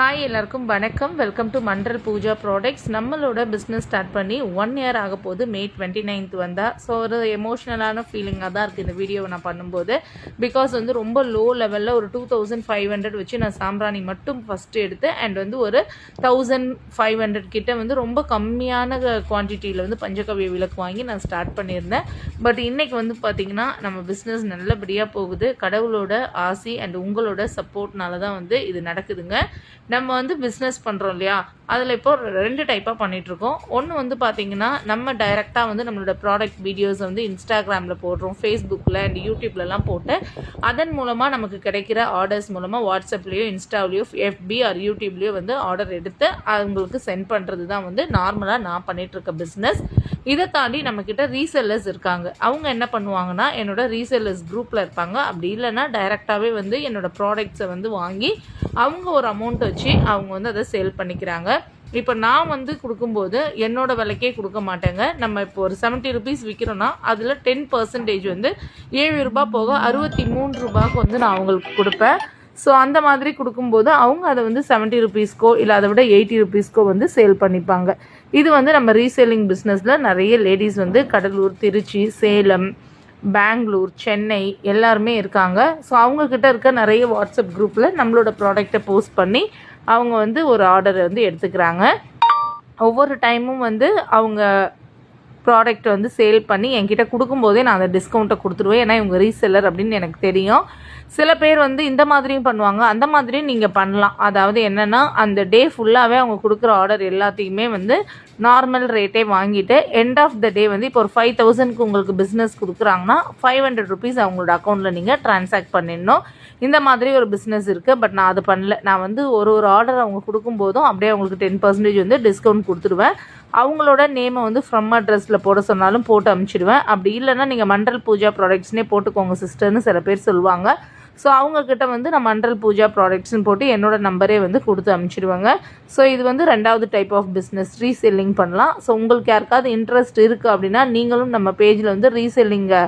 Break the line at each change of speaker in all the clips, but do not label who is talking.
Hi எல்லாருக்கும் வணக்கம். Welcome to Mandal Puja products நம்மளோட பிஸ்னஸ் ஸ்டார்ட் பண்ணி ஒன் இயர் ஆக போது மே டுவெண்ட்டி நைன்த் வந்தால் ஸோ ஒரு எமோஷ்னலான ஃபீலிங்காக தான் இருக்குது இந்த வீடியோவை நான் பண்ணும்போது. பிகாஸ் வந்து ரொம்ப லோ லெவலில் ஒரு டூ தௌசண்ட் ஃபைவ் ஹண்ட்ரட் வச்சு நான் சாம்பிராணி மட்டும் ஃபஸ்ட்டு எடுத்து அண்ட் வந்து ஒரு தௌசண்ட் ஃபைவ் ஹண்ட்ரட் கிட்ட வந்து ரொம்ப கம்மியான குவான்டிட்டியில் வந்து பஞ்சகவ்ய விளக்கு வாங்கி நான் ஸ்டார்ட் பண்ணியிருந்தேன். பட் இன்றைக்கி வந்து பார்த்திங்கன்னா நம்ம பிஸ்னஸ் நல்லபடியாக போகுது. கடவுளோட ஆசி அண்ட் உங்களோட சப்போர்ட்னால தான் வந்து இது நடக்குதுங்க. நம்ம வந்து பிஸ்னஸ் பண்ணுறோம் இல்லையா? அதில் இப்போ ரெண்டு டைப்பாக பண்ணிகிட்ருக்கோம் ஒன்று வந்து பார்த்திங்கன்னா நம்ம டைரெக்டாக வந்து நம்மளோட ப்ராடக்ட் வீடியோஸ் வந்து இன்ஸ்டாகிராமில் போடுறோம் ஃபேஸ்புக்கில் அண்ட் யூடியூப்லலாம் போட்டு அதன் மூலமாக நமக்கு கிடைக்கிற ஆர்டர்ஸ் மூலமாக வாட்ஸ்அப்லேயோ இன்ஸ்டாவிலையோ எஃபி ஆர் யூடியூப்லேயோ வந்து ஆர்டர் எடுத்து அவங்களுக்கு சென்ட் பண்ணுறது தான் வந்து நார்மலாக நான் பண்ணிகிட்ருக்க பிஸ்னஸ் இதை தாண்டி நம்மக்கிட்ட ரீசெல்லர்ஸ் இருக்காங்க. அவங்க என்ன பண்ணுவாங்கன்னா என்னோட ரீசெல்லர்ஸ் குரூப்பில் இருப்பாங்க. அப்படி இல்லைன்னா டைரெக்டாகவே வந்து என்னோட ப்ராடக்ட்ஸை வந்து வாங்கி அவங்க ஒரு அமௌண்ட் வச்சு வச்சு அவங்க வந்து அதை சேல் பண்ணிக்கிறாங்க. இப்போ நான் வந்து கொடுக்கும்போது என்னோட விலைக்கே கொடுக்க மாட்டேங்க. நம்ம இப்போ ஒரு செவன்ட்டி ருபீஸ் விற்கிறோன்னா அதில் டென் பர்சன்டேஜ் வந்து ஏழு ரூபாய் போக அறுபத்தி மூணு ரூபாய்க்கு வந்து நான் அவங்களுக்கு கொடுப்பேன். ஸோ அந்த மாதிரி கொடுக்கும்போது அவங்க அதை வந்து செவன்ட்டி ருபீஸ்க்கோ இல்லை அதை விட எயிட்டி ருபீஸ்க்கோ வந்து சேல் பண்ணிப்பாங்க. இது வந்து நம்ம ரீசேலிங் பிஸ்னஸில் நிறைய லேடிஸ் வந்து கடலூர் திருச்சி சேலம் பெங்களூர் சென்னை எல்லாருமே இருக்காங்க. ஸோ அவங்கக்கிட்ட இருக்க நிறைய வாட்ஸ்அப் குரூப்பில் நம்மளோட ப்ராடக்டை போஸ்ட் பண்ணி அவங்க வந்து ஒரு ஆர்டரை வந்து எடுத்துக்கிறாங்க. ஒவ்வொரு டைமும் வந்து அவங்க ப்ராடக்ட் வந்து சேல் பண்ணி என்கிட்ட கொடுக்கும்போதே நான் அந்த டிஸ்கவுண்ட்டை கொடுத்துருவேன். ஏன்னா இவங்க ரீசெல்லர் அப்படின்னு எனக்கு தெரியும். சில பேர் வந்து இந்த மாதிரியும் பண்ணுவாங்க. அந்த மாதிரியும் நீங்கள் பண்ணலாம். அதாவது என்னென்னா அந்த டே ஃபுல்லாகவே அவங்க கொடுக்குற ஆர்டர் எல்லாத்தையுமே வந்து நார்மல் ரேட்டே வாங்கிட்டு எண்ட் ஆஃப் த டே வந்து இப்போ ஒரு ஃபைவ் தௌசண்ட்க்கு உங்களுக்கு பிஸ்னஸ் கொடுக்குறாங்கன்னா ஃபைவ் ஹண்ட்ரட் ருபீஸ் அவங்களோட அக்கௌண்ட்டில் நீங்கள் ட்ரான்சாக்ட் பண்ணிடணும். இந்த மாதிரி ஒரு பிஸ்னஸ் இருக்குது பட் நான் அது பண்ணல. நான் வந்து ஒரு ஒரு ஆர்டர் அவங்க கொடுக்கும்போதும் அப்படியே அவங்களுக்கு டென் பர்சன்டேஜ் வந்து டிஸ்கவுண்ட் கொடுத்துருவேன். அவங்களோட நேமை வந்து ஃப்ரம் அட்ரஸில் போட சொன்னாலும் போட்டு அமுச்சிடுவேன். அப்படி இல்லைன்னா நீங்கள் மண்டல் பூஜா ப்ராடக்ட்ஸ்னே போட்டுக்கோங்க சிஸ்டர்னு சில பேர் சொல்லுவாங்க. ஸோ அவங்கக்கிட்ட வந்து நான் மண்டல் பூஜா ப்ராடக்ட்ஸ்னு போட்டு என்னோட நம்பரே வந்து கொடுத்து அனுப்பிச்சிடுவாங்க ஸோ இது வந்து ரெண்டாவது டைப் ஆஃப் பிஸ்னஸ் ரீசெல்லிங் பண்ணலாம். ஸோ உங்களுக்கு யாருக்காவது இன்ட்ரெஸ்ட் இருக்குது அப்படின்னா நீங்களும் நம்ம பேஜில் வந்து ரீசெல்லிங்கை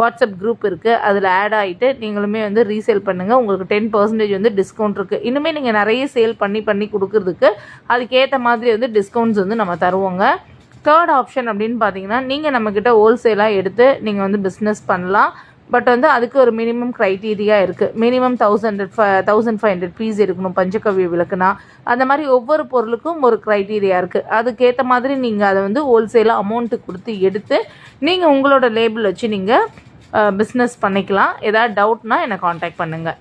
வாட்ஸ்அப் குரூப் இருக்குது அதில் ஆட் ஆகிட்டு நீங்களுமே வந்து ரீசேல் பண்ணுங்கள் உங்களுக்கு டென் பர்சன்டேஜ் வந்து டிஸ்கவுண்ட் இருக்குது இன்னுமே நீங்கள் நிறைய சேல் பண்ணி பண்ணி கொடுக்குறதுக்கு அதுக்கேற்ற மாதிரி வந்து டிஸ்கவுண்ட்ஸ் வந்து நம்ம தருவோங்க. தேர்ட் ஆப்ஷன் அப்படின்னு பார்த்தீங்கன்னா நீங்கள் நம்மக்கிட்ட ஹோல்சேலாக எடுத்து நீங்கள் வந்து பிஸ்னஸ் பண்ணலாம். பட் வந்து அதுக்கு ஒரு மினிமம் க்ரைட்டீரியா இருக்குது minimum thousand thousand five hundred piece இருக்கணும் பஞ்சகவ்ய விளக்குனா. அந்த மாதிரி ஒவ்வொரு பொருளுக்கும் ஒரு க்ரைட்டீரியா இருக்குது அதுக்கேற்ற மாதிரி நீங்கள் அதை வந்து ஹோல்சேலாக அமௌண்ட்டு கொடுத்து எடுத்து நீங்கள் உங்களோட லேபிள் வச்சு நீங்கள் பிஸ்னஸ் பண்ணிக்கலாம். ஏதாவது டவுட்னா என்னை காண்டாக்ட் பண்ணுங்கள்